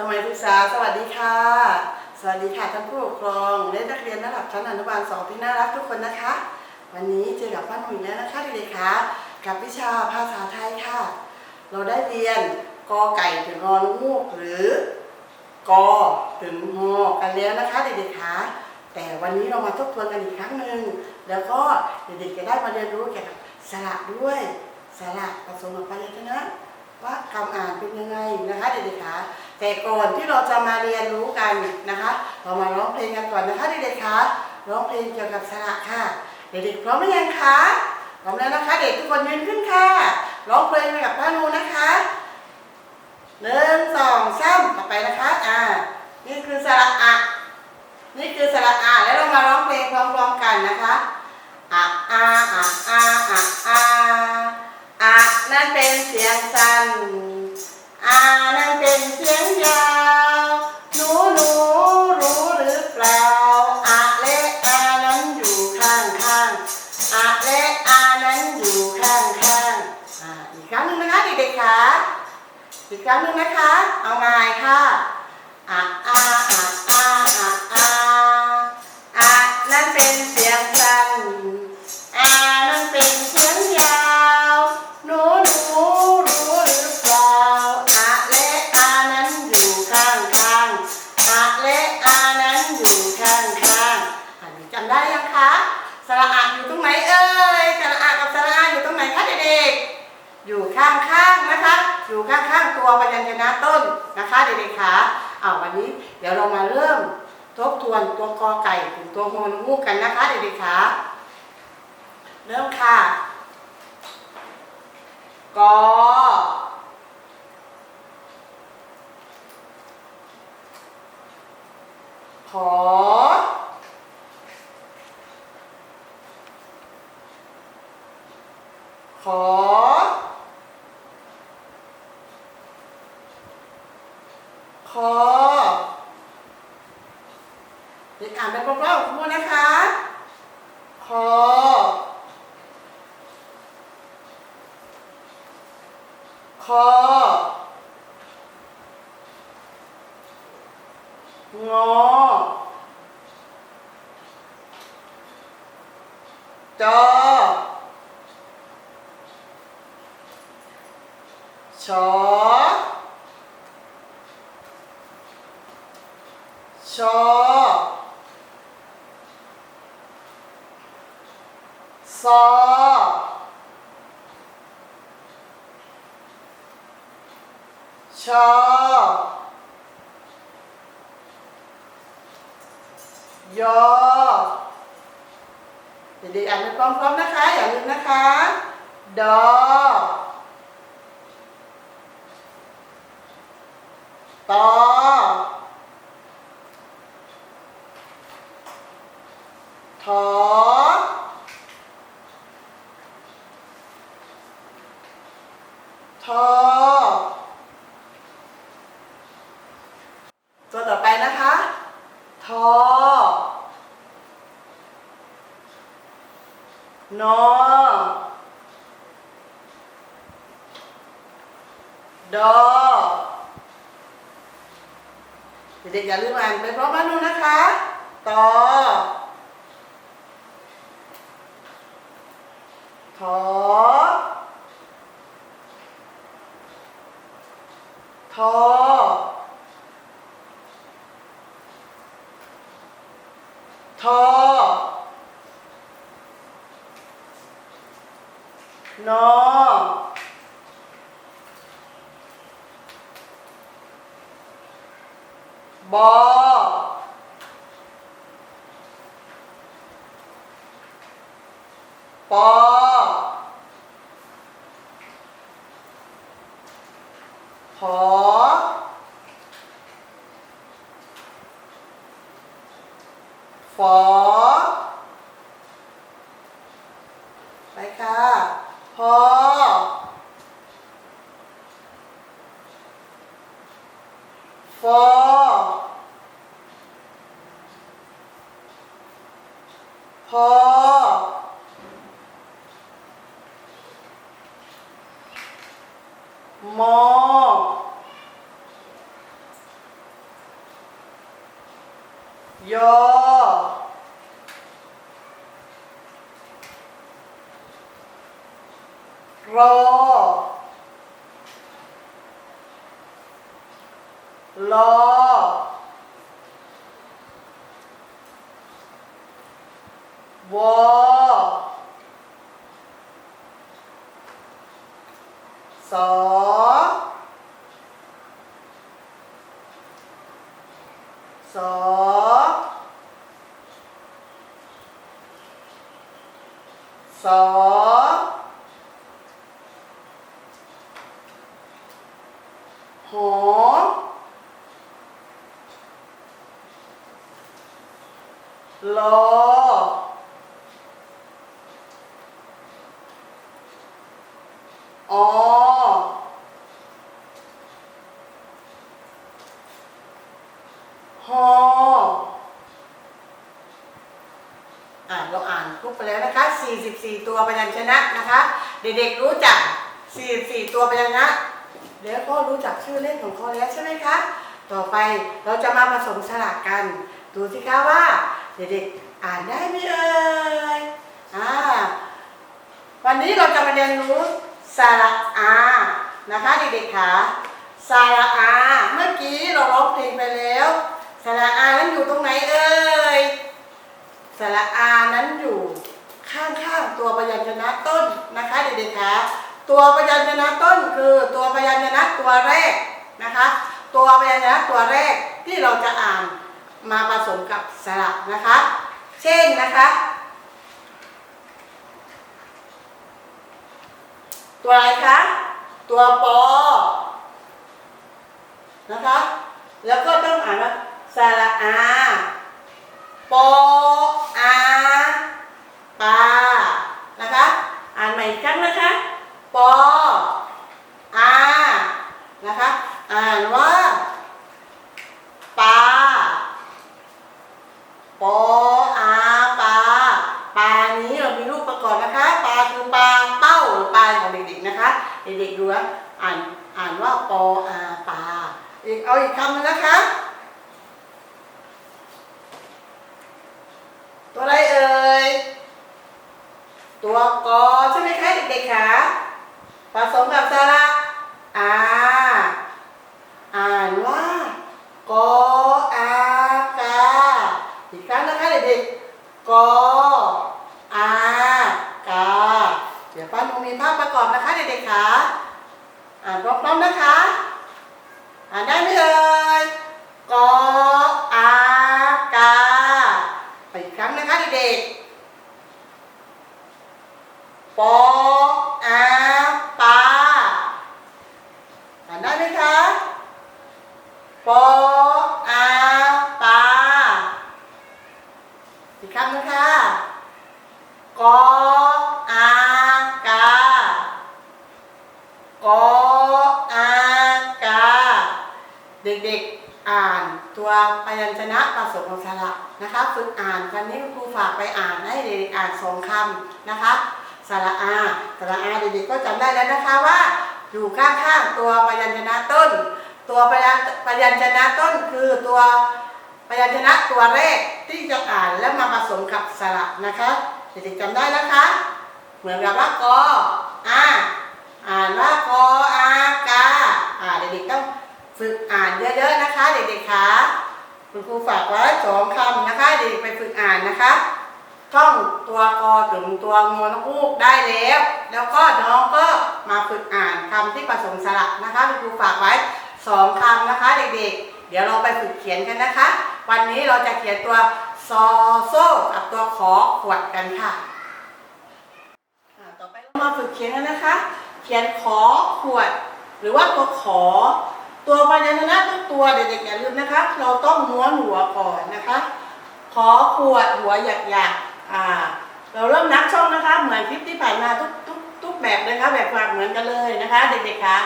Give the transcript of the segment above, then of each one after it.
สมัยศึกษาสวัสดีค่ะ สวัสดีค่ะท่านผู้ปกครองและนักเรียนระดับชั้นอนุบาลสองที่น่ารักทุกคนนะคะ วันนี้เจอกับป้าหนุ่ยแล้วนะคะเด็กๆคะกับวิชาภาษาไทยค่ะ เราได้เรียนกอไก่ถึงงองูกหรือกอถึงงอกันแล้วนะคะเด็กๆคะแต่วันนี้เรามาทบทวนกันอีกครั้งหนึ่งแล้วก็เด็กๆจะได้มาเรียนรู้เกี่ยวกับสระด้วยสระผสมกับพยัญชนะว่าคำอ่านเป็น แต่ก่อนที่เราจะมาเรียนรู้กันนะคะ เรามาร้องเพลงกันก่อนนะคะเด็กๆคะร้องเพลงเกี่ยวกับสระค่ะ เด็กๆพร้อมหรือยังคะพร้อมแล้วนะคะ เด็กทุกคนยืนขึ้นค่ะร้องเพลงไปกับพ่อนูนะคะหนึ่งสองสามต่อไปนะคะอ่านี่คือสระอะนี่คือสระอะแล้วเรามาร้องเพลงพร้อมๆกันนะคะอะอาอะอาอะ ข้างตัวพยัญชนะต้นนะคะเด็กๆคะเอาวันนี้เดี๋ยวเรามาเริ่มทบทวนตัวกอไก่ถึงตัวฮอนงูกันนะคะเด็กๆคะเริ่มค่ะกอขอขอ ค อเด็กอ่านไปพร้อมๆกับครูนะคะคอคองอจอชอ ชอซอชอยอเด็กๆอ่านไปพร้อมๆนะคะ อย่าลืมนะคะ ดอตอ ถอทอตัวต่อไปนะคะ ทอนอดอเด็กๆอย่าลืมอ่านไปพร้อมกันดูนะคะ ตอ ถอทอทอ นอ บอ ปอ หอฝอไปค่ะพอ ฟอ พอ มอ ยอ รอรอวอ สอ สอ สอหอลออ ฮออ่าเราอ่านครบไปแล้วนะคะ 44 ตัวพยัญชนะนะคะ เด็กๆรู้จัก 44 ตัวพยัญชนะแล้วก็รู้จักชื่อเล่นของเขาแล้วใช่ไหมคะ ต่อไปเราจะมาผสมสลักกัน ดูสิคะว่า เด็กๆอ่านได้ไหมเอ่ยอ่าวันนี้เราจะมาเรียนรู้สระอานะคะเด็กๆค่ะสระอาเมื่อกี้เราร้องเพลงไปแล้วสระอานั้นอยู่ตรงไหนเอ่ยสระอานั้นอยู่ ข้างๆตัวพยัญชนะต้นนะคะเด็กๆคะตัวพยัญชนะต้นคือตัวพยัญชนะตัวแรกนะคะ ตัวพยัญชนะตัวแรกที่เราจะอ่านมาผสมกับสระนะคะ เช่นนะคะ ตัวอะไรคะตัวปอนะคะ แล้วก็ต้องอ่านว่าสระอาปอ อาปานะคะ อ่านใหม่อีกครั้งนะคะ ปออานะคะ อ่านว่าปาปออาปาปลานี้เรามีรูปประกอบนะคะ ปลาคือปลาเป้าหรือปลาของเด็กๆนะคะ เด็กๆดูนะอ่านอ่านว่าปออาปลาอีกเอาอีกคำหนึงนะคะ ตัวอะไรเอ่ย ตัวกอใช่ไหมคะเด็กๆคะผสมกับสระอาอ่านว่ากออากาอีกครั้งนะคะเด็กๆกออากาเดี๋ยวป้าหนูมีภาพประกอบนะคะเด็กๆคะอ่านพร้อมๆนะคะ อ่านได้ไหมเอ่ยกออากาไปอีกครั้งนะคะเด็กๆ ปออาปาอ่านได้ไหมคะปออาปาอีกครั้งนะคะกออากากออากา เด็กๆอ่านตัวพยัญชนะผสมของสระนะคะ ฝึกอ่านวันนี้คุณครูฝากไปอ่านให้เด็กๆอ่านสองคำนะคะ สระอาสระอาเด็กๆก็จำได้แล้วนะคะว่า อยู่ข้างๆตัวพยัญชนะต้น ตัวพยัญพยัญชนะต้นคือตัวพยัญชนะตัวแรกที่จะอ่านแล้วมาผสมกับสระนะคะเด็กๆจำได้นะคะ เหมือนกับว่ากออาอ่านว่ากออากาอ่าเด็กๆต้องฝึกอ่านเยอะๆนะคะ เด็กๆคะคุณครูฝากไว้สองคำนะคะเด็กๆไปฝึกอ่านนะคะ ท่องตัวกอถึงตัวงอนกฮูกได้แล้ว แล้วก็น้องก็มาฝึกอ่านคำที่ผสมสระนะคะคุณครูฝากไว้สองคำนะคะเด็กๆ เดี๋ยวเราไปฝึกเขียนกันนะคะ วันนี้เราจะเขียนตัวซอโซ่กับตัวขอขวดกันค่ะต่อไปเรามาฝึกเขียนกันนะคะ เขียนขอขวด หรือว่าตัวขอ ตัวพยัญชนะทุกตัวเด็กๆอย่าลืมนะคะ เราต้องม้วนหัวก่อนนะคะ ขอขวดหัวหยักหยักๆ อ่าเราเริ่มนับช่องนะคะ เหมือนคลิปที่ผ่านมาทุกทุกทุกแบบเลยค่ะแบบฝากเหมือนกันเลยนะคะ เด็กๆคะ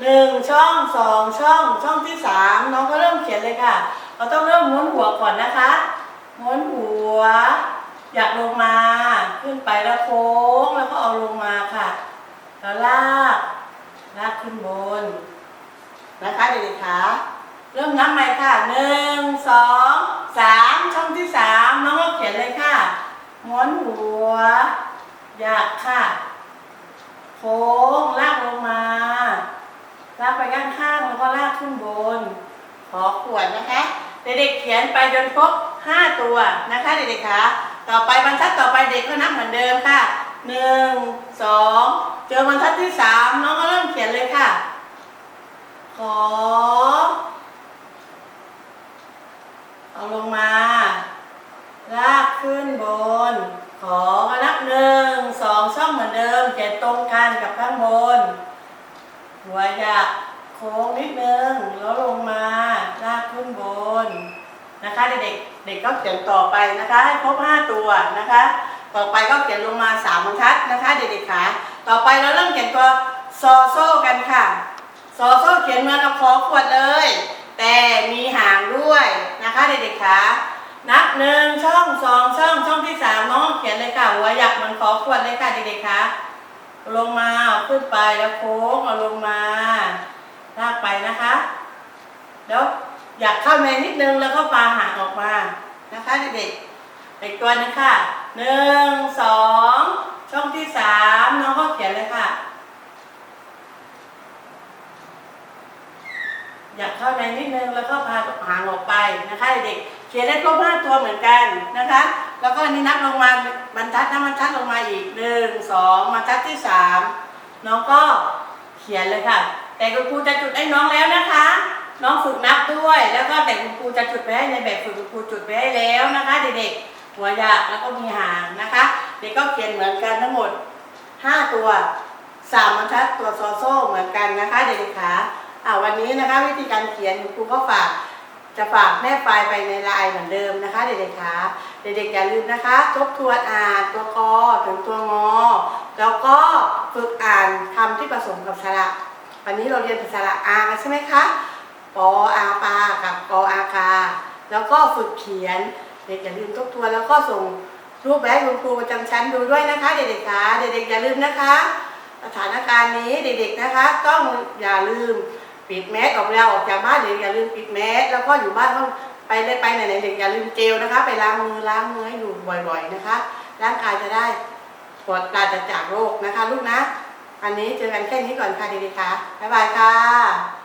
หนึ่งช่องสองช่องช่องที่สามน้องก็เริ่มเขียนเลยค่ะ เราต้องเริ่มม้วนหัวก่อนนะคะม้วนหัว อยากลงมาขึ้นไปแล้วโค้งแล้วก็เอาลงมาค่ะแล้วลากลากขึ้นบนนะคะเด็กๆคะเริ่มนับใหม่ค่ะหนึ่งสองสามช่องที่สามน้องก็เขียนเลยค่ะ ม้วนหัวหยักค่ะโค้งลากลงมา ลากไปด้านข้างแล้วก็ลากขึ้นบน ขอขวดนะคะ เด็กๆเขียนไปจนครบห้าตัวนะคะเด็กๆคะต่อไปบรรทัดต่อไปเด็กก็นับเหมือนเดิมค่ะหนึ่งสองเจอบรรทัดที่สามน้องก็เริ่มเขียนเลยค่ะ ขอ เอาลงมา ลากขึ้นบน ขอมานับหนึ่งสองช่องเหมือนเดิมเขียนตรงกันกับข้างบน หัวอยาโค้งนิดนึงแล้วลงมาลากขึ้นบนนะคะเด็กๆเด็กก็เขียนต่อไปนะคะให้ครบห้าตัวนะคะ ต่อไปก็เขียนลงมาสามบรรทัดนะคะเด็กๆขาต่อไปเราเริ่มเขียนตัวซอโซ่กันค่ะซอโซ่เขียนเหมือนกับขอขวดเลย แต่มีหางด้วยนะคะเด็กๆขา นับหนึ่งช่องสองช่องช่องที่สามน้องเขียนเลยค่ะหัวอยากมันขอขวดเลยค่ะเด็กๆคะลงมาขึ้นไปแล้วโค้งเอาลงมาลากไปนะคะ แล้วอยากเข้าในนิดนึงแล้วก็ปาหางออกมานะคะเด็กๆอีกตัวหนึงค่ะหนึ่งสองช่องที่สามน้องก็เขียนเลยค่ะ อยากเข้าในนิดนึงแล้วก็พาหางออกไปนะคะเด็กๆ เขียนได้ครบห้าตัวเหมือนกันนะคะ แล้วก็อันนี้นับลงมาบรรทัดนับบรรทัดลงมาอีกหนึ่งสองบรรทัดที่สามน้องก็เขียนเลยค่ะ แต่คุณครูจะจุดให้น้องแล้วนะคะ น้องฝึกนับด้วย แล้วก็แต่คุณครูจะจุดไปให้ในแบบฝึกคุณครูจุดไปให้แล้วนะคะเด็กๆหัวยากแล้วก็มีหางนะคะ เด็กก็เขียนเหมือนกันทั้งหมดห้าตัวสามบรรทัดตัวโซโซ่เหมือนกันนะคะเด็กๆคะอ่าวันนี้นะคะวิธีการเขียนคุณครูก็ฝาก จะฝากแนบไฟล์ไปในไลน์เหมือนเดิมนะคะ เด็กๆคะเด็กๆอย่าลืมนะคะ ทบทวนอ่านตัวกอถึงตัวงอ แล้วก็ฝึกอ่านคำที่ผสมกับสระวันนี้เราเรียนภาษาละอากันใช่ไหมคะปออาปากับกออากาแล้วก็ฝึกเขียน เด็กอย่าลืมทบทวนแล้วก็ส่งรูปแบบคุณครูประจำชั้นดูด้วยนะคะ เด็กๆคะเด็กๆอย่าลืมนะคะ สถานการณ์นี้เด็กๆนะคะ ต้องอย่าลืม ปิดแมสออกแล้วออกจากบ้านเด็กอย่าลืมปิดแมสแล้วก็อยู่บ้านต้องไปเลยไปไหนๆเด็กอย่าลืมเจลนะคะ ไปล้างมือล้างมือให้อยู่บ่อยๆนะคะ ร่างกายจะได้ปลอดปราศจากโรคนะคะ ลูกนะ อันนี้เจอกันแค่นี้ก่อนค่ะเด็กๆค่ะบ๊ายบายค่ะ